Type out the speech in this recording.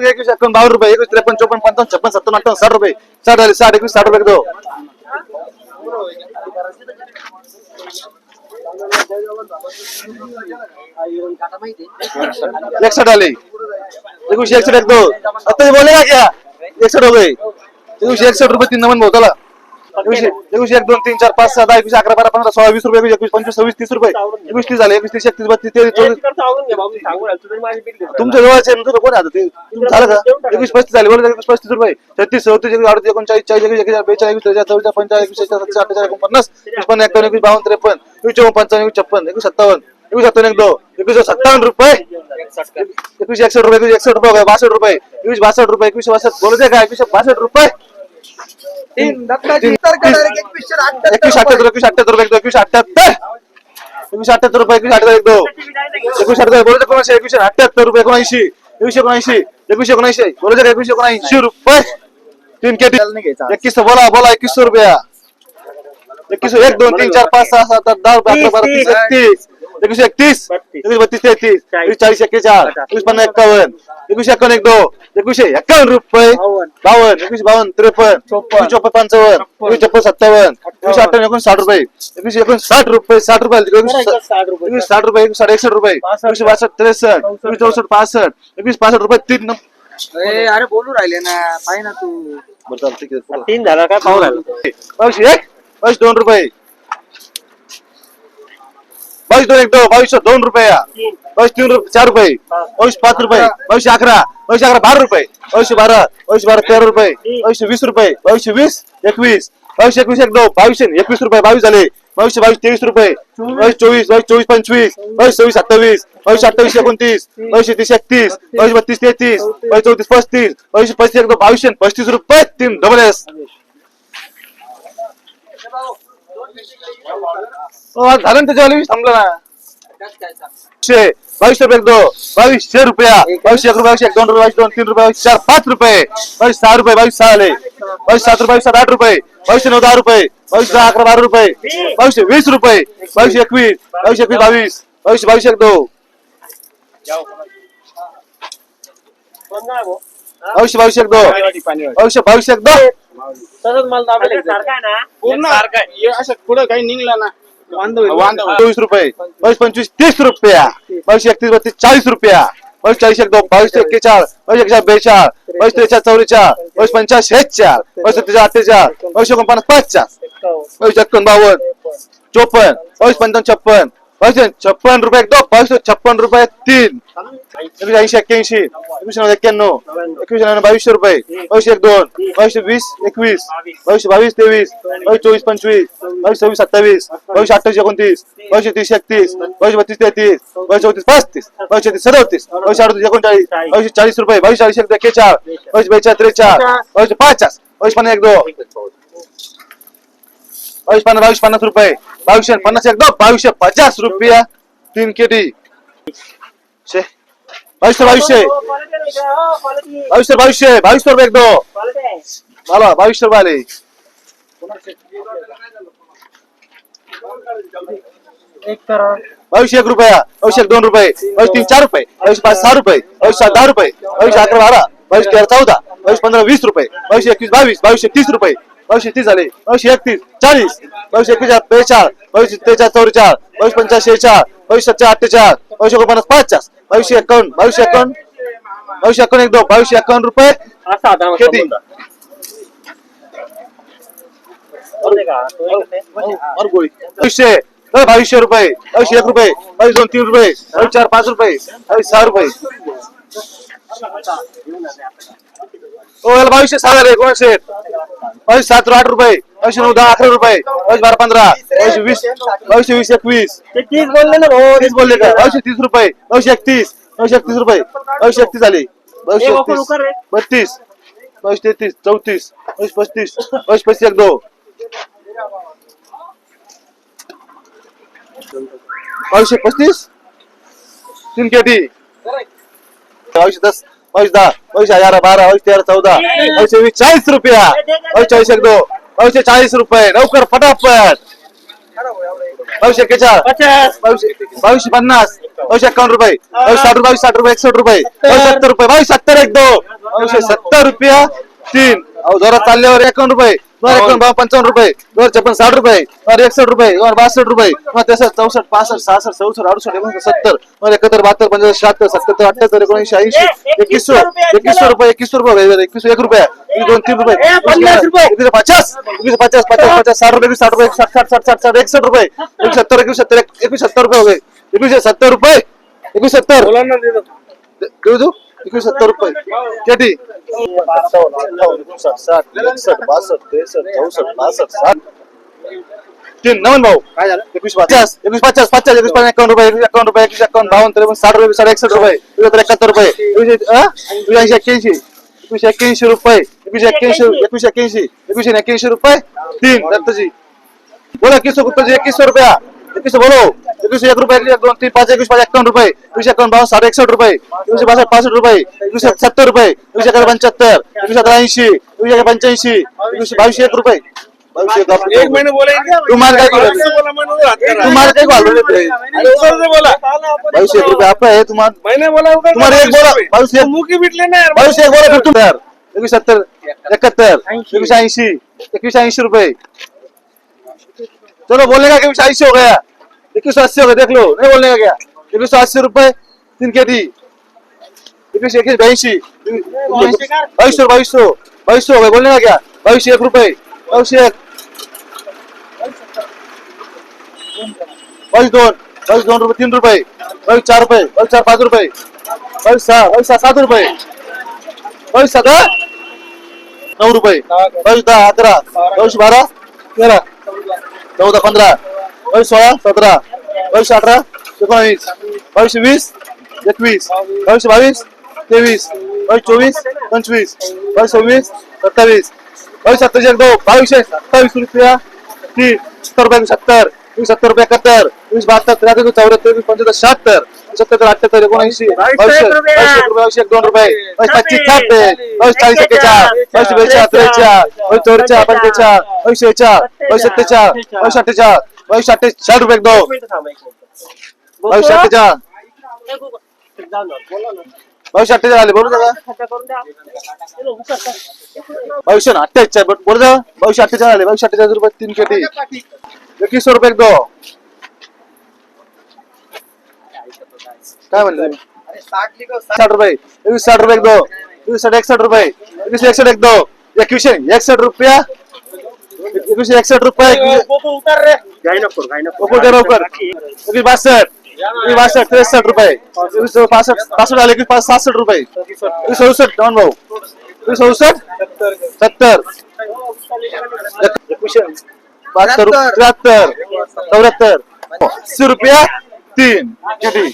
साठ एकवीस एकावन्न बावन्न रुपये एकवीस त्रेपन्न चोपन्न पंचावन्न छप्पन सत्तावन्न अठ्ठावन्न साठ रुपये. साठ आले साठ एकवीस साठ रुपये दो एकसठ आले. एकवीस एकसठ एक दो आता बोलेगा क्या? एकसठ हो गए एकवीस एकसठ रुपये तीन नमन भाऊ एकवीस एकवीस एक दोन तीन चार पाच सहा दहा एकवीस अकरा बारा पंधरा सोळा वीस रुपये एकवीस पंचवीस सव्वीस तीस रुपये. एकवीस तीस झाले एकवीस तीस एकतीस बत्तीस तेवीस चोवीस. तुमच्या जवळचे आहे, तुमचं कोण आता? ते झालं का? एकवीस पस्तीस झाले बरोबर एकवीस पस्तीस रुपये. छत्तीस चौतीस एकवीस अडतीस एकोणचाळीस चाळीस एकवीस एकवीस बेचाळीस एकवीस त्रेचाळीस चौदा पंचाळीस एकवीस सत्तावीस अठ्ठेचाळीस एकोणपन्नास एकवीस पंधरा एकावन्न एकवीस बावन्न त्रेपन्न एकवीस चौवन्न पंचावन्न एकवीस छप्पन एकवीस सत्तावन्न एकवीस सत्तावन्न एक दो एकवीस सत्तावन्न रुपये. एकवीस एकसठ रुपये एकवीस एकसठ रुपये बासष्ट रुपये एकवीस बासष्ट रुपये एकवीस बासष्ट बोलते का? एकवीस बासष्ट रुपये तीन दत्ताजी तीन- तर तीस- करणार एकवीसशे अठ्ठ्याहत्तर एकवीस अठ्ठ्याहत्तर रुपये एकवीस अठ्ठ्याहत्तर एकवीस अठ्ठ्याहत्तर रुपये एकवीस अठ्ठ्याहत्तर एक दो एकवीस अठ्ठ्याहत्तर बोलते कोणाशे? एकवीस अठ्ठ्याहत्तर रुपये एकोणऐंशी. एकवीस एकोणऐंशी. एकवीस एकोणऐंशी. बोलते का एकवीस एकोणऐंशी रुपये. तीन घ्यायचा. एकवीस बोला बोला एकवीस रुपया. एकवीस एक दोन तीन चार पाच सहा सात आठ दहा अकरा बारा तीस एकतीस. एकवीस एकतीस एकवीस बत्तीस तेहतीस एकवीस चाळीस. एक्केचाळ एकवीस पन्नास एक्कावन्न एकवीस एकावन्न एक दो एकवीसशे एकावन्न रुपये बावन्न. एकवीस बावन्न त्रेपन्न एकवीस चोपन्न पंचावन्न एकवीस चोपन्न सत्तावन्न एकवीस अठ्ठावन्न एकोण साठ रुपये एकवीस एकोण साठ रुपये साठ रुपये. एकवीस साठ रुपये एकवीस साठ एकसष्ट रुपये एकवीस बासष्ट त्रेसष्ट एकवीस चौसष्ट पासष्ट एकवीस पासष्ट रुपये तीन नंबर अरे बोलू राहिले ना पाहि ना तू. बरं चालतं. तीन झाला काय पाहू बावीस एक दोन रुपये. बावीस दोन एक बावीस दोन रुपये. बावीस तीन रुपये चार रुपये. बावीस पाच रुपये. बावीस अकरा. बावीस अकरा बारा रुपये. बावीस बारा. बावीस बारा तेरा रुपये. बावीस वीस रुपये. बावीस वीस एकवीस. बावीस एकवीस एक दो बावीस एकवीस रुपये बावीस झाले. बावीस बावीस तेवीस रुपये. बावीस चोवीस बावीस चोवीस पंचवीस. बावीस सव्वीस सत्तावीस. बावीस अठ्ठावीस एकोणतीस. बावीस तीस एकतीस. बावीस बत्तीस तेहतीस. बावीस चौतीस पस्तीस. बावीस पस्तीस एक बावीस पस्तीस रुपये तीन डबल एस हो, झालं ना त्याच्यावाले वीस थांबलं ना. बावीस रुपये एक दो. बावीसशे रुपया. बावीस एक रुपये एक दोन रुपये बावीस दोन तीन रुपये बावीस चार पाच रुपये. बावीस सहा रुपये बावीस सहा आले. बावीस सात रुपये सात आठ रुपये. बावीस नऊ दहा रुपये बावीस दहा अकरा बारा रुपये बावीस वीस रुपये बावीस एकवीस एकवीस बावीस बावीस बावीस एक दो। बावीस बावीस एक दो। बावीस बावीस एक तसंच मला ना पूर्ण असं काही निघलं ना चोवीस रुपये बावीस पंचवीस तीस रुपया बावीस एकतीस बत्तीस चाळीस रुपया। बावीस चाळीस एक दोन बावीस एक्केचाळीस बावीस एकशे बेचाळ बावीस त्रेचाळ चौवेचाळ बावीस पंचाळीस शेहेचाळ बावीस सत्तेचाळ अठ्ठेचाळ बावीस एकोणपन्नास पाचचाळ बावीस एकोण बावन्न चोपन्न बावीस पंचावन्न छप्पन बावीस छप्पन रुपये दो दोन छप्पन रुपये तीन. एकवीस ऐंशी एक्क्याऐंशी एकवीस नव्वद एक्क्याण्णव एकवीस नव्याण्णव बावीसशे रुपये बावीसशे एक दोन बावीसशे वीस एकवीस बावीसशे बावीस तेवीस बावीस चोवीस पंचवीस बावीस सव्वीस सत्तावीस बावीस अठ्ठावीस एकोणतीस बावीसशे तीस एकतीस बावीस बत्तीस तेहतीस बावीस चौतीस पस्तीस बावीस छत्तीस सदतीस बावीस अडतीस एकोणचाळीस बावीस चाळीस रुपये बावीस चाळीस एक एक्केचाळ बावीस बेचाळ त्रेचाळ बावीस पाच बावीस पन्नास एक दो बावीस पन्नास बावीस पन्नास रुपये. बावीसशे पन्नास एक बावीसशे पचास रुपया. तीन केटी. शे. बावीसशे बावीसशे. बावीसशे बावीसशे. बावीसशे रुपये एक दो मला बावीसशे रुपये आले. बावीसशे एक रुपया बावीसशे एक दोन रुपये बावीस तीन चार रुपये बावीस पाच सहा रुपये बावीस सात दहा रुपये बावीस अकरा बारा बावीस तेरा चौदा बावीस पंधरा वीस रुपये बावीस एकवीस बावीस बावीसशे तीस रुपये. बावीसशे तीस झाले बावीसशे एकतीस चाळीस बावीस एकवीस बेचाळ बावीस त्रेचाळ चौवेचाळ बावीस पंचाळीस शेचाळ बावीस सत्तर अठ्ठेचाळ बावीस एकोणपन्नास पाचचास बावीसशे एकावन्न बावीसशे एकावन्न बावीसशे एकावन्न एक दोन बावीसशे एकावन्न रुपये बावीसशे अ, बावीसशे रुपये बावीसशे एक रुपये बावीस दोन तीन रुपये बावीस चार पाच रुपये बावीस सहा रुपये ओ याला बावीसशे सहा झाले कोणाशे बावीस सात आठ रुपये. बावीसशे नऊ दहा अकरा रुपये. बावीस बारा पंधरा. बावीसशे वीस बावीसशे वीस एकवीस. तीस बोलले ना भाऊ. तीस बोलले का? बावीसशे तीस रुपये. बावीसशे एकतीस. बावीसशे एकतीस रुपये. बावीसशे एकतीस झाले. बावीसशे एकतीस. बत्तीस. बावीस तेहतीस चौतीस. बावीस पस्तीस. बावीस पस्तीस एक दो बावीसशे पस्तीस? तीन केटी. बावीसशे दस. बावीस दहा बावीस अकरा बारा बावीस तेरा चौदा बावीसशे वीस चाळीस रुपया. चाळीस एक दो बावीसशे चाळीस रुपये. लवकर फटाफट. पचास. बावीसशे बावीसशे पन्नास. बावीसशे एकावन्न रुपये. बावीस साठ रुपये साठ रुपये एकसष्ट रुपये. सत्तर रुपये. बावीस सत्तर एक दो बावीसशे सत्तर रुपया तीन. जोरात चालल्यावर एकावन्न रुपये. दोन एकावन्न बावन्न पंचावन्न रुपये. दोन छप्पन साठ रुपये. दोन एकसष्ट रुपये. दोन बासष्ट रुपये. दोन त्रेसष्ट चौसष्ट पासष्ट सहासष्ट चौसष्ट अडुसष्ट एकोणसष्ट सत्तर. दोन एकाहत्तर बहात्तर पंच्याहत्तर शहात्तर सत्याहत्तर अठ्याहत्तर एकोणऐंशी ऐंशी एकवीसशे एकवीसशे रुपये. एकवीसशे रुपये एकवीसशे एक रुपये. एक दोन तीन रुपये. पचास. पचास पचास पचास साठ रुपये साठ रुपये साठ साठ साठ साठ साठ एकसष्ट रुपये. एकवीस सत्तर एकवीस सत्तर एकवीस सत्तर रुपये हो गए. एकवीसशे सत्तर रुपये. एकवीस सत्तर. बोला ना दे. दो. एकवीस सत्तर रुपये. केटी साठ एकसष्ट बासष्ट त्रेसष्ट चौसष्ट बासष्ट साठ तीन नवन भाऊ. काय झालं एकवीस पचास एकवीस पचास पचास एकवीस पचास एकावन्न रुपये एकवीस एकावन्न रुपये एकवीस एकावन्न बावन्न त्रेपन्न साठ रुपये साडे एकसष्ट रुपये एकाहत्तर एकाहत्तर रुपये. एकवीस अं? एक्क्याऐंशी. एकवीस एक्क्याऐंशी रुपये. एकवीस एक्क्याऐंशी एकवीस एक्क्याऐंशी. एकवीस एक्क्याऐंशी रुपये. तीन दत्तजी बोला किसो रुपये एकवीस रुपया. एकवीस बोलो एकवीस एक रुपये एक दोन तीन पाच एकवीस पाच एकावन्न रुपये. एकवीस एकावन्न बावन्न साठ एकसष्ट रुपये. एकवीस बासष्ट पासष्ट रुपये. एकवीस सत्तर रुपये. एकवीस एकाहत्तर पंच्याहत्तर. एकवीस अकरा ऐंशी. एकवीस एक पंच्याऐंशी. एकवीस बावीसशे एक रुपये. एक महिने काय काय बोला. बावीसशे एक रुपये आहे तुम्हाला महिने बोला उधर तुम्हाला एक बोला. बावीसशे. एक मुकी बिटले ना यार बावीसशे एक बोला फिर तुम यार एकवीस सत्तर एकाहत्तर. एकवीस ऐंशी. एकवीस ऐंशी रुपये. चलो बोलने का एकवीस ऐंशी हो गया। इक्कीस सौ अस्सी हो गया, देख लो। नहीं बोलने का क्या? इक्कीस सौ अस्सी रुपये तीन के डी इक्कीस इक्कीस बयासी बाईस सौ बाईस सौ बाईस सौ हो गए बोलने का क्या? बाईस एक रुपये बाईस एक। बाईस दोन बाईस दोन रुपये तीन रुपये बाईस चार रुपये बाईस चार पाच रुपये बाईस सहा बाईस सहा सात रुपये बावीस सहा नऊ रुपये बावीस दहा अकरा बावीस बारा तेरा चौदा पंधरा. बावीस सोळा सतरा. बावीस अठरा. एकोणावीस. बावीस वीस. एकवीस. बावीस बावीस. तेवीस. बावीस चोवीस. पंचवीस. बावीस सव्वीस. सत्तावीस. बावीस सत्तावीस एक दो बावीसशे सत्तावीस रुपया. तीन सत्तर रुपये सत्तर. सत्तर रुपये एकाहत्तर. वीस बहात्तर त्र्याहत्तर चौऱ्याहत्तर वीस पंच्याहत्तर शहात्तर सत्तर अठ्याहत्तर एकोणऐंशी रुपये. दोन रुपये. पच्चीस छापे बावीस चाळीस एक्केचाळ बावीस बेचाळ त्रेचाळ चौवेचाळ पंचेचाळ बावीस शेचाळ बावीस सत्तेचाळ बावीस अठ्ठेचाळ बावीस अठ्ठे साठ रुपये एक दो बावीस अठ्ठेचाळ बावीस अठ्ठेचाळ आले. बोलू दादा. ना अठ्ठेचाळ बोलू दादा. बावीस अठ्ठेचाळ आले. बावीस अठ्ठेचाळीस रुपये तीन केटी एकवीस रुपये दो काय म्हणलं? साठ लिखो रुपये एकवीस साठ रुपये एक दो एकवीस साठ एकसठ रुपये एकवीस एकसठ एक दो एकवीसशे एकसठ रुपया एकवीसशे एकसठ रुपये उतर रे घाई नको घाई नको लवकर द्या लवकर एकवीस बासष्ट एकवीस बासष्ट त्रेसष्ट रुपये एकवीस पासष्ट पासष्ट आले एकवीस पाच सहासष्ट रुपये एकवीस सदुसष्ट दोन भाऊ एकवीस सदुसष्ट सत्तर एकवीसशे बहात्तर त्र्याहत्तर चौऱ्याहत्तर अस्सी रुपया तीन किती